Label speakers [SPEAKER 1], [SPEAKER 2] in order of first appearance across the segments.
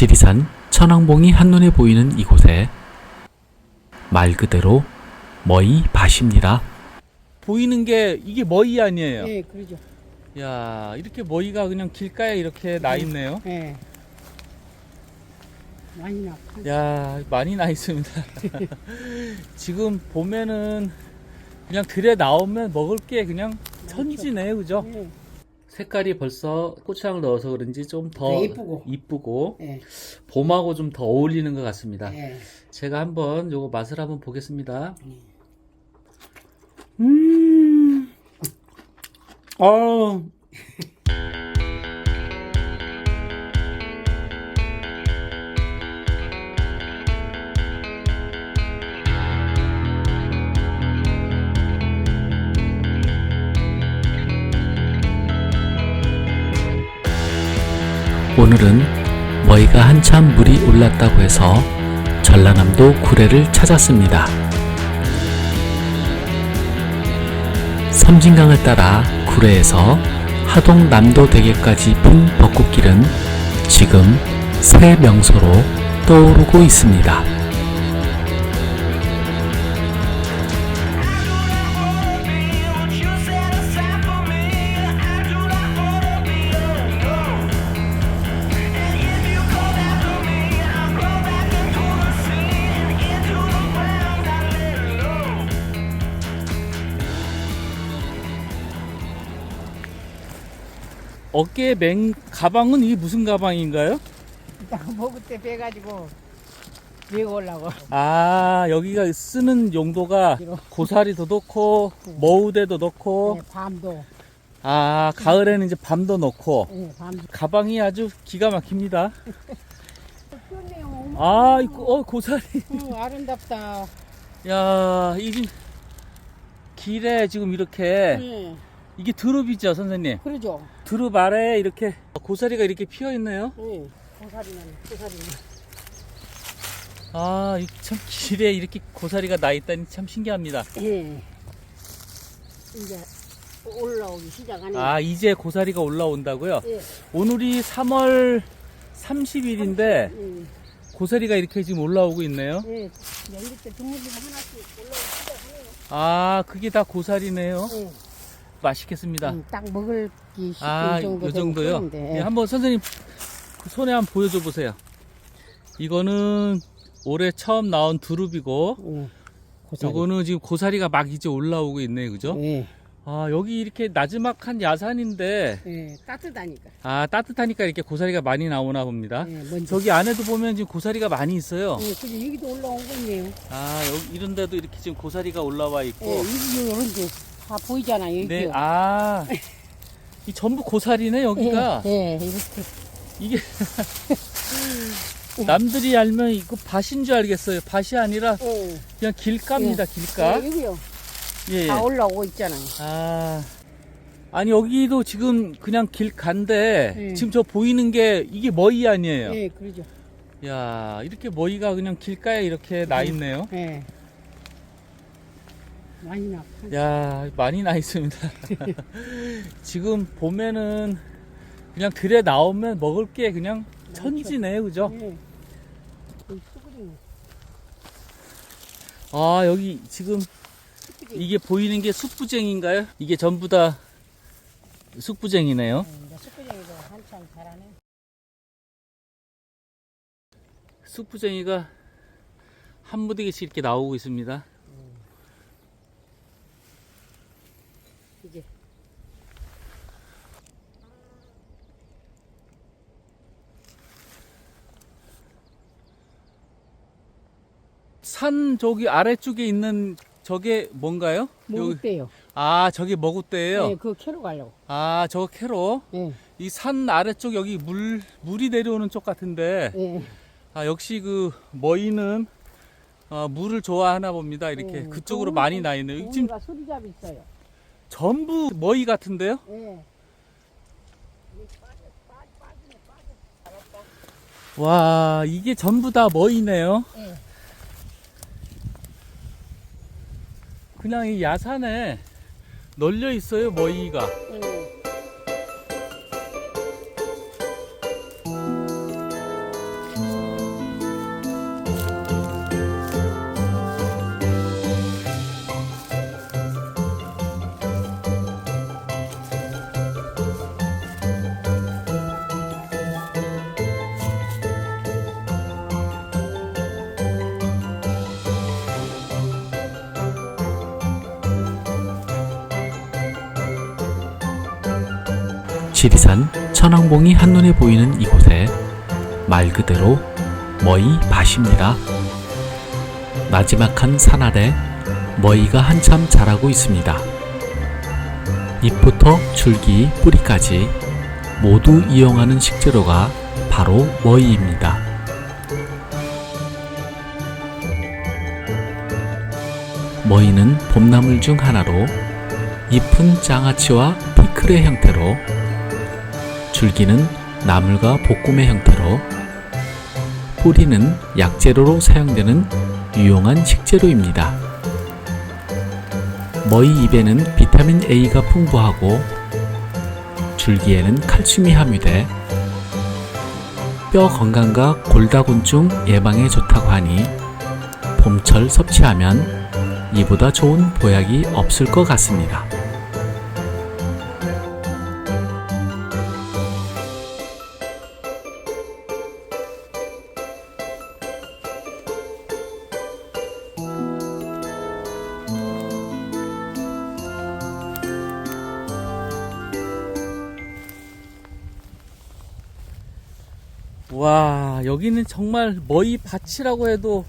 [SPEAKER 1] 지리산 천왕봉이 한눈에 보이는 이곳에 말 그대로 머이 밭입니다. 보이는 게 이게 머이 아니에요?
[SPEAKER 2] 예, 그러죠.
[SPEAKER 1] 야 이렇게 머이가 그냥 길가에 이렇게 나 있네요.
[SPEAKER 2] 예. 많이 나.
[SPEAKER 1] 야 많이 나 있습니다. 지금 보면은 그냥 들에 나오면 먹을 게 그냥 천지네요, 그죠?
[SPEAKER 2] 예.
[SPEAKER 1] 색깔이 벌써 고추장을 넣어서 그런지 좀 더
[SPEAKER 2] 네, 이쁘고.
[SPEAKER 1] 이쁘고
[SPEAKER 2] 예.
[SPEAKER 1] 봄하고 좀 더 어울리는 것 같습니다.
[SPEAKER 2] 예.
[SPEAKER 1] 제가 한번 요거 맛을 한번 보겠습니다. 음, 어, 오늘은 머이가 한참 물이 올랐다고 해서 전라남도 구례를 찾았습니다. 섬진강을 따라 구례에서 하동 남도 대게까지 핀 벚꽃길은 지금 새 명소로 떠오르고 있습니다. 어깨에 맨 가방은 이게 무슨 가방인가요?
[SPEAKER 2] 딱 먹을 때 빼가지고 메고 오려고.
[SPEAKER 1] 아 여기가 쓰는 용도가 고사리도 넣고 머우대도 넣고
[SPEAKER 2] 예, 밤도.
[SPEAKER 1] 아 가을에는 이제 밤도 넣고
[SPEAKER 2] 예, 밤도.
[SPEAKER 1] 가방이 아주 기가 막힙니다.
[SPEAKER 2] 좋네요.
[SPEAKER 1] 아 이거 어 고사리
[SPEAKER 2] 어, 아름답다.
[SPEAKER 1] 야 이게 길에 지금 이렇게
[SPEAKER 2] 예.
[SPEAKER 1] 이게 드룹이죠 선생님
[SPEAKER 2] 그러죠.
[SPEAKER 1] 드룹 아래에 이렇게 고사리가 이렇게 피어 있네요.
[SPEAKER 2] 예. 고사리는 고사리는.
[SPEAKER 1] 아, 이 참 길에 이렇게 고사리가 나 있다니 참 신기합니다.
[SPEAKER 2] 예. 이제 올라오기 시작하네.
[SPEAKER 1] 아, 이제 고사리가 올라온다고요?
[SPEAKER 2] 예.
[SPEAKER 1] 오늘이 3월 30일인데
[SPEAKER 2] 예.
[SPEAKER 1] 고사리가 이렇게 지금 올라오고 있네요.
[SPEAKER 2] 예. 연기 때 드물드물 하나씩 올라오기 시작하네요.
[SPEAKER 1] 아, 그게 다 고사리네요.
[SPEAKER 2] 예.
[SPEAKER 1] 맛있겠습니다.
[SPEAKER 2] 음, 딱 먹을 기 쉽을
[SPEAKER 1] 아,
[SPEAKER 2] 정도
[SPEAKER 1] 요 정도요? 예, 한번 선생님 그 손에 한번 보여줘 보세요. 이거는 올해 처음 나온 두릅이고
[SPEAKER 2] 예. 고사리.
[SPEAKER 1] 요거는 지금 고사리가 막 이제 올라오고 있네요. 그죠?
[SPEAKER 2] 예.
[SPEAKER 1] 아, 여기 이렇게 나지막한 야산인데
[SPEAKER 2] 예. 따뜻하니까.
[SPEAKER 1] 아 따뜻하니까 이렇게 고사리가 많이 나오나 봅니다.
[SPEAKER 2] 예. 먼저.
[SPEAKER 1] 저기 안에도 보면 지금 고사리가 많이 있어요.
[SPEAKER 2] 예. 그죠. 여기도 올라온 거 있네요.
[SPEAKER 1] 아 여기 이런 데도 이렇게 지금 고사리가 올라와
[SPEAKER 2] 예.
[SPEAKER 1] 있고.
[SPEAKER 2] 여기 요런 데 다 보이잖아요. 여기.
[SPEAKER 1] 네, 아. 이 전부 고사리네 여기가.
[SPEAKER 2] 예. 예. 이렇게.
[SPEAKER 1] 이게 남들이 알면 이거 밭인 줄 알겠어요. 밭이 아니라
[SPEAKER 2] 예.
[SPEAKER 1] 그냥 길가입니다. 길가.
[SPEAKER 2] 예, 여기요.
[SPEAKER 1] 예. 예.
[SPEAKER 2] 다 올라오고 있잖아요.
[SPEAKER 1] 아. 아니 여기도 지금 그냥 길가인데
[SPEAKER 2] 예.
[SPEAKER 1] 지금 저 보이는 게 이게 머이 아니에요.
[SPEAKER 2] 예. 그러죠.
[SPEAKER 1] 야 이렇게 머이가 그냥 길가에 이렇게 나 있네요.
[SPEAKER 2] 예. 많이 나.
[SPEAKER 1] 야 많이 나 있습니다. 지금 보면은 그냥 들에 나오면 먹을 게 그냥 천지네요, 그죠?
[SPEAKER 2] 예.
[SPEAKER 1] 아 여기 지금 이게 보이는 게 숯부쟁인가요? 이게 전부 다 숯부쟁이네요.
[SPEAKER 2] 한참 자라네.
[SPEAKER 1] 숯부쟁이가 한 무더기씩 이렇게 나오고 있습니다.
[SPEAKER 2] 이제.
[SPEAKER 1] 산 저기 아래쪽에 있는 저게 뭔가요?
[SPEAKER 2] 때요.
[SPEAKER 1] 아 저게 머구대예요.
[SPEAKER 2] 예. 그거 캐러 가려고.
[SPEAKER 1] 아 저거 캐로
[SPEAKER 2] 예.
[SPEAKER 1] 이산 아래쪽 여기 물 물이 내려오는 쪽 같은데
[SPEAKER 2] 예.
[SPEAKER 1] 아 역시 그 머이는 어, 물을 좋아하나 봅니다. 이렇게
[SPEAKER 2] 예.
[SPEAKER 1] 그쪽으로
[SPEAKER 2] 좋은
[SPEAKER 1] 많이
[SPEAKER 2] 거-
[SPEAKER 1] 나 있네요. 여기 지금
[SPEAKER 2] 소리잡이 있어요.
[SPEAKER 1] 전부 머이 같은데요?
[SPEAKER 2] 예.
[SPEAKER 1] 와 이게 전부 다 머이네요.
[SPEAKER 2] 예.
[SPEAKER 1] 그냥 이 야산에 널려 있어요 머이가.
[SPEAKER 2] 예.
[SPEAKER 1] 지리산 천왕봉이 한눈에 보이는 이곳에 말 그대로 머이 밭입니다. 나지막한 산 아래 머이가 한참 자라고 있습니다. 잎부터 줄기, 뿌리까지 모두 이용하는 식재료가 바로 머이입니다. 머이는 봄나물 중 하나로 잎은 장아찌와 피클의 형태로 줄기는 나물과 볶음의 형태로 뿌리는 약재료로 사용되는 유용한 식재료입니다. 머이 잎에는 비타민 A가 풍부하고 줄기에는 칼슘이 함유돼 뼈 건강과 골다공증 예방에 좋다고 하니 봄철 섭취하면 이보다 좋은 보약이 없을 것 같습니다. 와 여기는 정말 머이 밭이라고 해도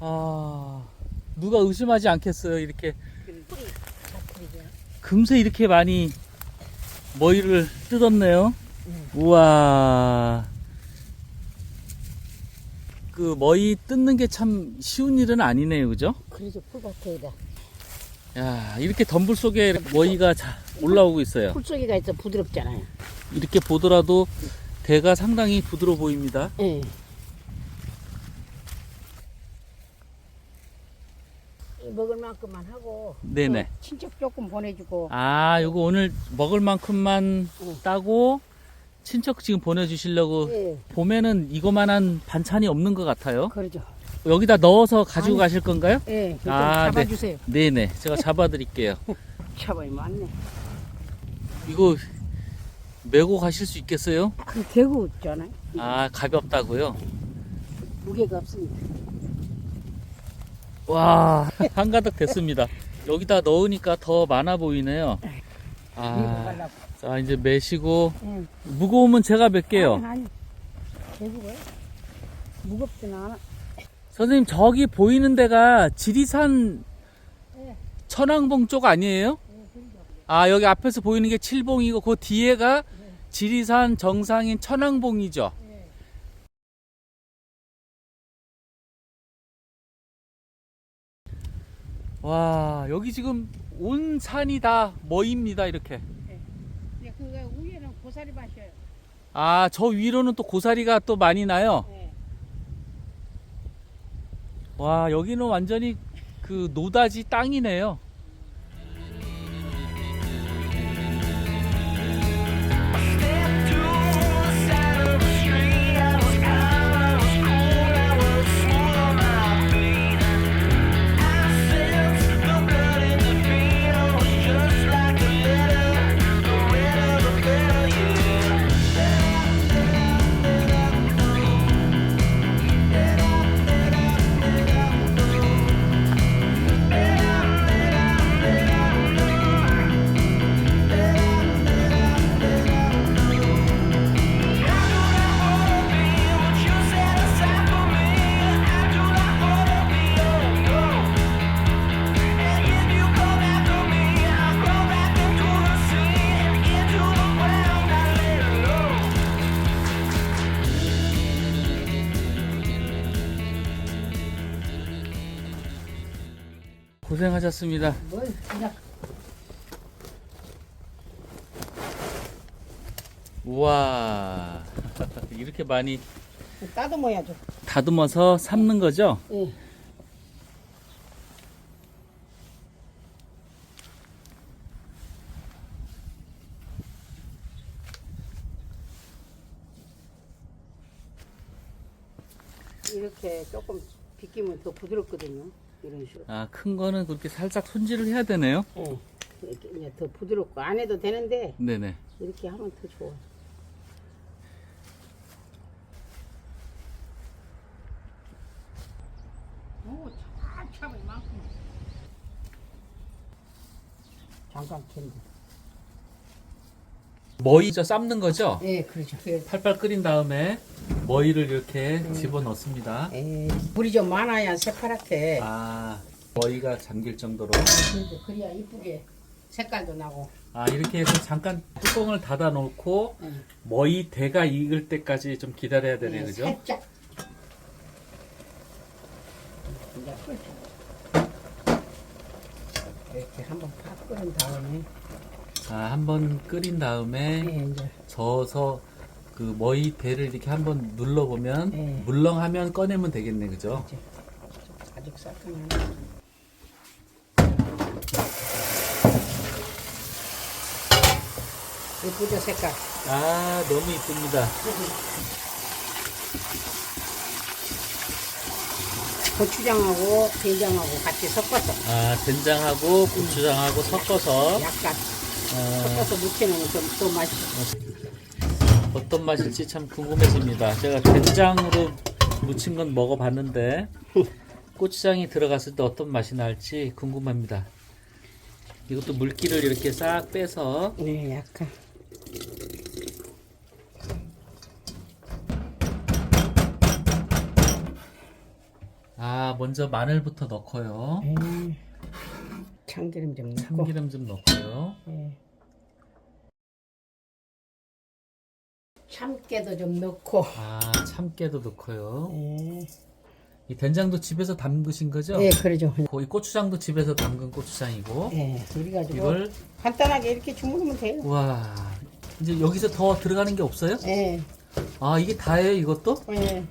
[SPEAKER 1] 아 누가 의심하지 않겠어요 이렇게. 금세 이렇게 많이 머이를 뜯었네요. 우와. 그 머이 뜯는 게 참 쉬운 일은 아니네요 그죠?
[SPEAKER 2] 그래서 풀밭에다
[SPEAKER 1] 야 이렇게 덤불 속에 머이가 자, 올라오고 있어요.
[SPEAKER 2] 풀쏘기가 있어 부드럽잖아요.
[SPEAKER 1] 이렇게 보더라도 대가 상당히 부드러워 보입니다
[SPEAKER 2] 예. 먹을 만큼만 하고
[SPEAKER 1] 네네
[SPEAKER 2] 또 친척 조금 보내주고
[SPEAKER 1] 아, 요거 오늘 먹을 만큼만
[SPEAKER 2] 응.
[SPEAKER 1] 따고 친척 지금 보내주시려고
[SPEAKER 2] 예
[SPEAKER 1] 봄에는 이거만한 반찬이 없는 것 같아요.
[SPEAKER 2] 그러죠.
[SPEAKER 1] 여기다 넣어서 가지고
[SPEAKER 2] 아니.
[SPEAKER 1] 가실 건가요?
[SPEAKER 2] 예좀
[SPEAKER 1] 아, 네.
[SPEAKER 2] 잡아주세요.
[SPEAKER 1] 네네, 제가 잡아드릴게요.
[SPEAKER 2] 잡아이 많네.
[SPEAKER 1] 이거 메고 가실 수 있겠어요?
[SPEAKER 2] 그 대구 있잖아요.
[SPEAKER 1] 아, 가볍다고요?
[SPEAKER 2] 무게가 없으니까.
[SPEAKER 1] 와, 한가득 됐습니다. 여기다 넣으니까 더 많아 보이네요. 아,
[SPEAKER 2] 가려고.
[SPEAKER 1] 자, 이제 매시고
[SPEAKER 2] 예.
[SPEAKER 1] 무거우면 제가 뵐게요.
[SPEAKER 2] 아니, 아니. 대구가 무겁진 않아.
[SPEAKER 1] 선생님 저기 보이는 데가 지리산
[SPEAKER 2] 네.
[SPEAKER 1] 천왕봉 쪽 아니에요? 아 여기 앞에서 보이는 게 칠봉이고 그 뒤에가 지리산 정상인 천왕봉이죠.
[SPEAKER 2] 네.
[SPEAKER 1] 와 여기 지금 온 산이 다 머입니다 이렇게.
[SPEAKER 2] 근데 그거 위에는 고사리 밭이에요.
[SPEAKER 1] 아 저 위로는 또 고사리가 또 많이 나요.
[SPEAKER 2] 예.
[SPEAKER 1] 와 여기는 완전히 그 노다지 땅이네요. 하셨습니다.
[SPEAKER 2] 뭘 그냥
[SPEAKER 1] 우와 이렇게 많이
[SPEAKER 2] 따듬어야죠.
[SPEAKER 1] 다듬어서 삶는 거죠?
[SPEAKER 2] 예. 이렇게 조금 비 끼면 더 부드럽거든요. 이런 식으로.
[SPEAKER 1] 아 큰 거는 그렇게 살짝 손질을 해야 되네요.
[SPEAKER 2] 예. 이렇게 이제 더 부드럽고 안 해도 되는데
[SPEAKER 1] 네네.
[SPEAKER 2] 이렇게 하면 더 좋아. 오, 참, 참, 이만큼. 잠깐 캔데.
[SPEAKER 1] 머이 저 삶는 거죠?
[SPEAKER 2] 예, 그러죠. 그,
[SPEAKER 1] 팔팔 끓인 다음에 머이를 이렇게 집어 넣습니다.
[SPEAKER 2] 예, 물이 좀 많아야 새파랗게.
[SPEAKER 1] 아, 머이가 잠길 정도로.
[SPEAKER 2] 그래도 그래야 이쁘게 색깔도 나고.
[SPEAKER 1] 아, 이렇게 해서 잠깐 뚜껑을 닫아 놓고
[SPEAKER 2] 예.
[SPEAKER 1] 머이 대가 익을 때까지 좀 기다려야 되네,
[SPEAKER 2] 예,
[SPEAKER 1] 그죠?
[SPEAKER 2] 살짝. 이제 끓 이렇게 한번 팍 끓인 다음에
[SPEAKER 1] 아, 한번 끓인 다음에
[SPEAKER 2] 예, 이제
[SPEAKER 1] 저어서 그 머이 대를 이렇게 한번 눌러보면
[SPEAKER 2] 네.
[SPEAKER 1] 물렁하면 꺼내면 되겠네, 그죠?
[SPEAKER 2] 이제 아직 살짝만 예쁘죠 색깔
[SPEAKER 1] 아, 너무 이쁩니다.
[SPEAKER 2] 고추장하고 된장하고 같이 섞어서
[SPEAKER 1] 아, 된장하고 고추장하고 섞어서
[SPEAKER 2] 약간
[SPEAKER 1] 어,
[SPEAKER 2] 섞어서 무쳐놓으면 좀더 맛있어
[SPEAKER 1] 어떤 맛일지 참 궁금해집니다. 제가 된장으로 무친 건 먹어봤는데 고추장이 들어갔을 때 어떤 맛이 날지 궁금합니다. 이것도 물기를 이렇게 싹 빼서
[SPEAKER 2] 네 약간
[SPEAKER 1] 아 먼저 마늘부터 넣고요.
[SPEAKER 2] 음, 참기름 좀 넣고
[SPEAKER 1] 참기름 좀 넣고요.
[SPEAKER 2] 예. 참깨도 좀 넣고
[SPEAKER 1] 아 참깨도 넣고요.
[SPEAKER 2] 예,
[SPEAKER 1] 이 된장도 집에서 담그신 거죠?
[SPEAKER 2] 예 그러죠
[SPEAKER 1] 거의 고추장도 집에서 담근 고추장이고
[SPEAKER 2] 예 그래가지고
[SPEAKER 1] 이걸
[SPEAKER 2] 간단하게 이렇게 주무르면 돼요
[SPEAKER 1] 와 이제 여기서 더 들어가는 게 없어요?
[SPEAKER 2] 예,
[SPEAKER 1] 아 이게 다예요 이것도?
[SPEAKER 2] 예.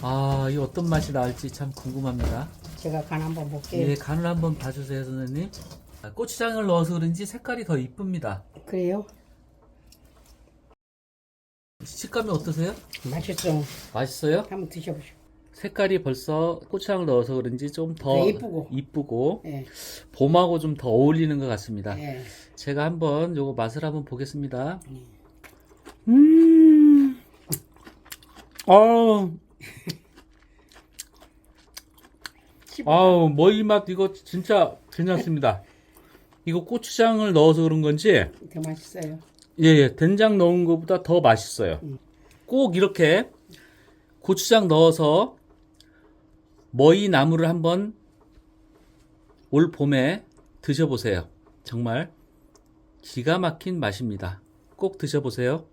[SPEAKER 1] 아, 이 어떤 맛이 나올지 참 궁금합니다.
[SPEAKER 2] 제가 간 한번 볼게요
[SPEAKER 1] 예, 간을 한번 봐주세요, 선생님. 아, 고추장을 넣어서 그런지 색깔이 더 이쁩니다.
[SPEAKER 2] 그래요?
[SPEAKER 1] 식감이 어떠세요?
[SPEAKER 2] 맛있어
[SPEAKER 1] 맛있어요?
[SPEAKER 2] 한번 드셔보시오
[SPEAKER 1] 색깔이 벌써 고추장을 넣어서 그런지 좀 더
[SPEAKER 2] 네, 이쁘고.
[SPEAKER 1] 이쁘고
[SPEAKER 2] 예,
[SPEAKER 1] 봄하고 좀 더 어울리는 것 같습니다.
[SPEAKER 2] 예.
[SPEAKER 1] 제가 한번 요거 맛을 한번 보겠습니다. 음, 아, 아우 머이 맛 이거 진짜 괜찮습니다. 이거 고추장을 넣어서 그런 건지
[SPEAKER 2] 더 맛있어요
[SPEAKER 1] 예 예 된장 넣은 것보다 더 맛있어요. 꼭 이렇게 고추장 넣어서 머이 나물을 한번 올 봄에 드셔보세요. 정말 기가 막힌 맛입니다. 꼭 드셔보세요.